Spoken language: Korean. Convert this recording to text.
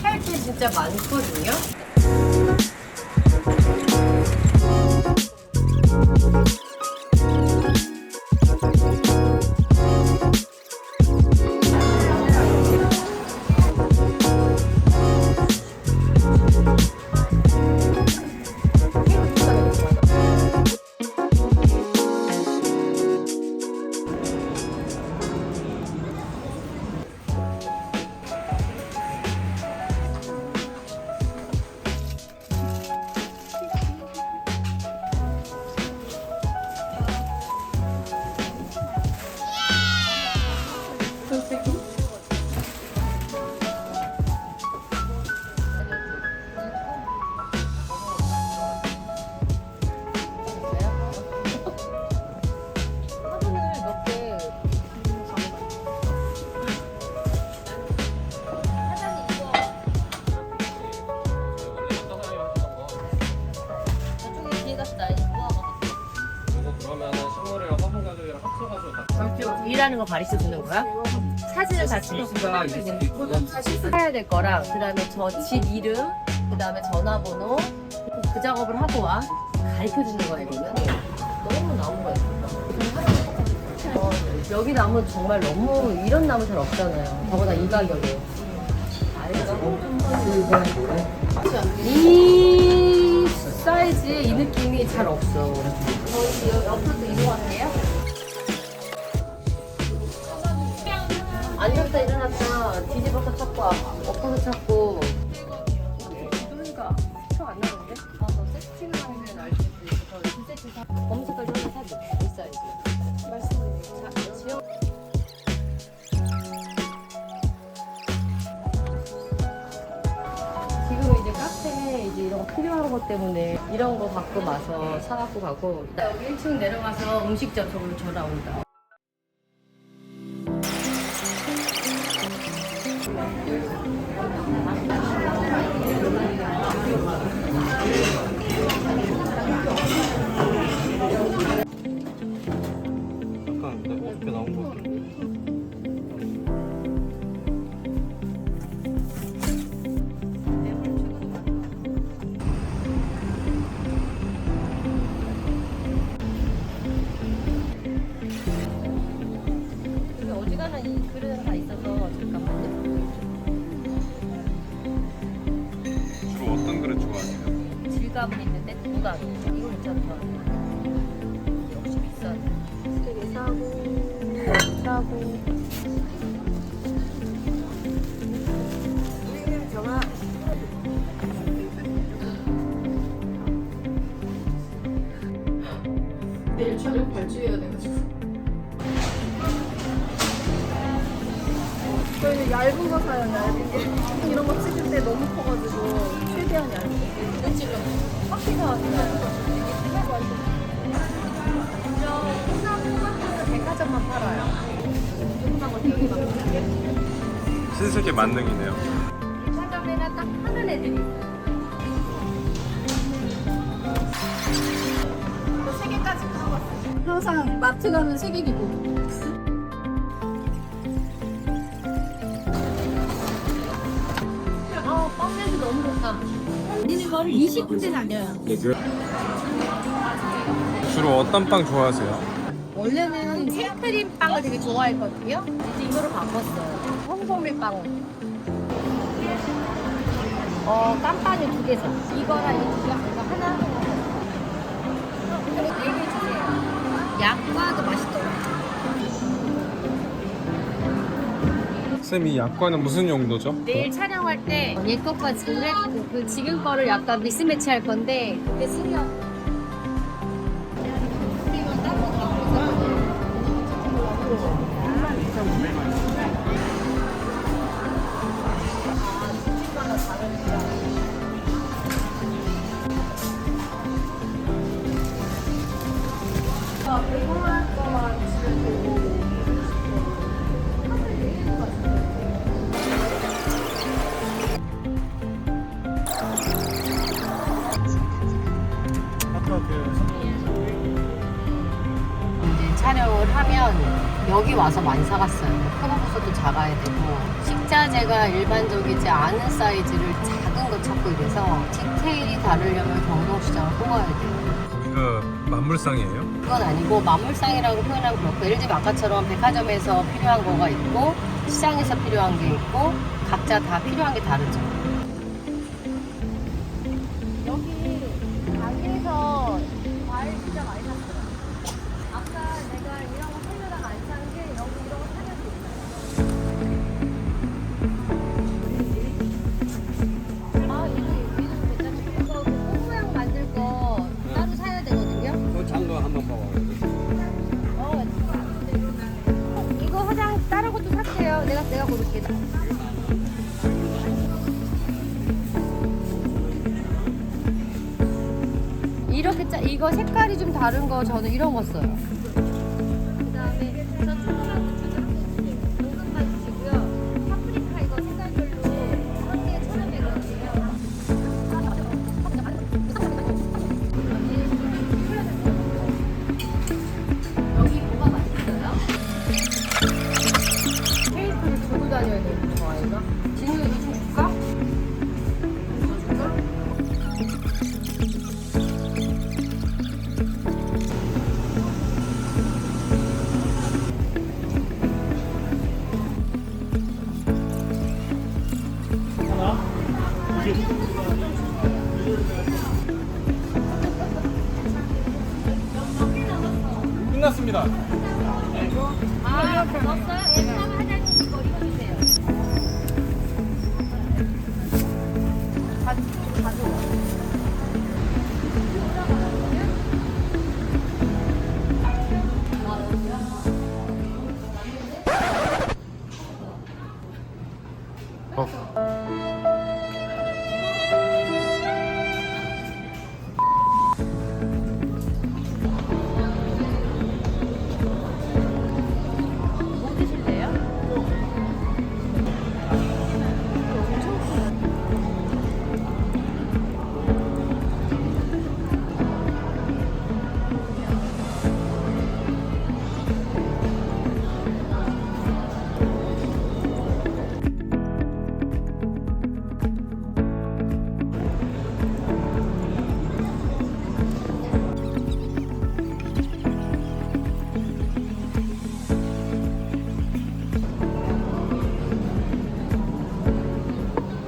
살게 진짜 많거든요. 일하는 거 바리스 주는 거야? 사진을 다 있으니까 사야 될 거랑 그 다음에 저 집 이름 그 다음에 전화번호 그 작업을 하고 와. 가르쳐 주는 거야 이거는. 너무 예쁘다 어, 여기 나무 정말 너무 이런 나무 잘 없잖아요. 더구나 이 가격에? 이 사이즈에 이 느낌이 잘 없어. 저희 옆으로 일어났다 뒤집어서 찾고 엎어서 찾고. 그러니까 표안 나는데? 아너 세팅을 하는 게 나을 수도 있어 두 세트 사 검색까지 이 사이즈 말씀드릴게요. 자 지영 지금 이제 카페에 이제 이런 거 필요한 것 때문에 이런 거 갖고 와서 사갖고 가고 나 여기 1층 내려가서 음식 접촉을 전화 온다 정아. 내일 저녁 발주해야 돼가지고. 저희는 얇은 거 사요, 얇은 거. 이런 거 찍을 때 너무 커가지고 최대한 얇은 거. 몇 찔러? 커피가 그냥 백화점만 팔아요. 신세계 만능이네요 백화점에는 딱 파는 애들이 있어요. 세 개까지 사봤어요. 항상 마트 가면 세 개기고. 어, 빵 냄새 너무 좋다. 우리는 거를 20군데 다녀요. 주로 어떤 빵 좋아하세요? 원래는 생크림 빵을 되게 좋아했거든요. 이제 이거로 바꿨어요. 홍보밀 빵. 어, 깜빵이 두개 사. 이거랑 이거 이거 하나. 얘기해 주세요. 약과도 맛있더라고요. 쌤, 이 약과는 무슨 용도죠? 내일 촬영할 때 얘 것과 지금 그, 그 지금 거를 약간 미스매치 할 건데 그게 쓰려. 촬영을 하면 여기 와서 많이 사갔어요. 표고버섯도 작아야 되고 식자재가 일반적이지 않은 사이즈를 작은 거 찾고 이래서 디테일이 다르려면 경동시장을 뽑아야 돼요. 여기가 만물상이에요? 그건 아니고 만물상이라고 표현하면 그렇고 예를 들면 아까처럼 백화점에서 필요한 거가 있고 시장에서 필요한 게 있고 각자 다 필요한 게 다르죠. 여기 가게에서 과일 진짜 많이 샀어요. 이렇게 짜 이거 색깔이 좀 다른 거 저는 이런 거 써요. 끝났습니다. 아, 먹었어요? 예, 그럼 이거 이거 주세요. 뭐